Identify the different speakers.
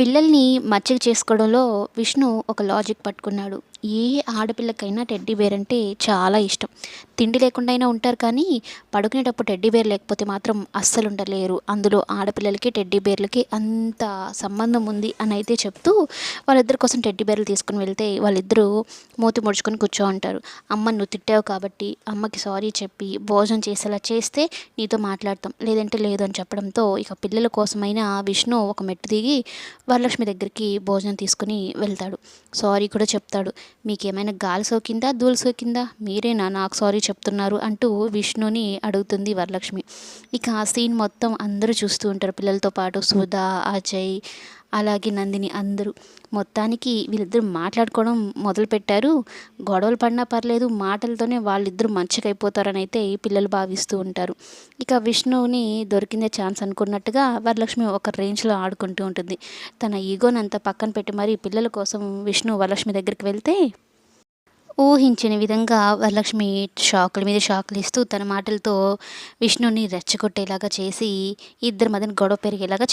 Speaker 1: పిల్లల్ని మచ్చిక చేసుకోవడంలో విష్ణు ఒక లాజిక్ పట్టుకున్నాడు. ఏ ఆడపిల్లకైనా టెడ్డీ బేర్ అంటే చాలా ఇష్టం. తిండి లేకుండా అయినా ఉంటారు కానీ పడుకునేటప్పుడు టెడ్డీ బేర్ లేకపోతే మాత్రం అస్సలు ఉండలేరు. అందులో ఆడపిల్లలకి టెడ్డీ బేర్లకి అంత సంబంధం ఉంది అని అయితే చెప్తూ వాళ్ళిద్దరి కోసం టెడ్డీ బేర్లు తీసుకుని వెళ్తే వాళ్ళిద్దరూ మూతి ముడుచుకొని కూర్చో ఉంటారు అమ్మ నువ్వు తిట్టావు కాబట్టి అమ్మకి సారీ చెప్పి భోజనం చేసేలా చేస్తే నీతో మాట్లాడతాం. లేదంటే లేదు అని చెప్పడంతో ఇక పిల్లల కోసమైనా విష్ణు ఒక మెట్టు దిగి వరలక్ష్మి దగ్గరికి భోజనం తీసుకుని వెళ్తాడు. సారీ కూడా చెప్తాడు. మీకేమైనా గాలి సోకిందా ధూళి సోకిందా? మీరేనా నాకు సారీ చెప్తున్నారు? అంటూ విష్ణుని అడుగుతుంది వరలక్ష్మి. ఇక ఆ సీన్ మొత్తం అందరూ చూస్తూ ఉంటారు. పిల్లలతో పాటు సుధా అజయ్ అలాగే నందిని అందరూ. మొత్తానికి వీళ్ళిద్దరు మాట్లాడుకోవడం మొదలుపెట్టారు. గొడవలు పడినా పర్లేదు మాటలతోనే వాళ్ళిద్దరూ మంచిగా అయితే పిల్లలు భావిస్తూ ఉంటారు. ఇక విష్ణువుని దొరికిందే ఛాన్స్ అనుకున్నట్టుగా వరలక్ష్మి ఒక రేంజ్లో ఆడుకుంటూ ఉంటుంది. తన ఈగోనంతా పక్కన పెట్టి మరి పిల్లల కోసం విష్ణు వరలక్ష్మి దగ్గరికి వెళ్తే ఊహించిన విధంగా వరలక్ష్మి షాకుల మీద షాకులు ఇస్తూ తన మాటలతో విష్ణుని రెచ్చగొట్టేలాగా చేసి ఇద్దరి మధ్యన గొడవ పెరిగేలాగా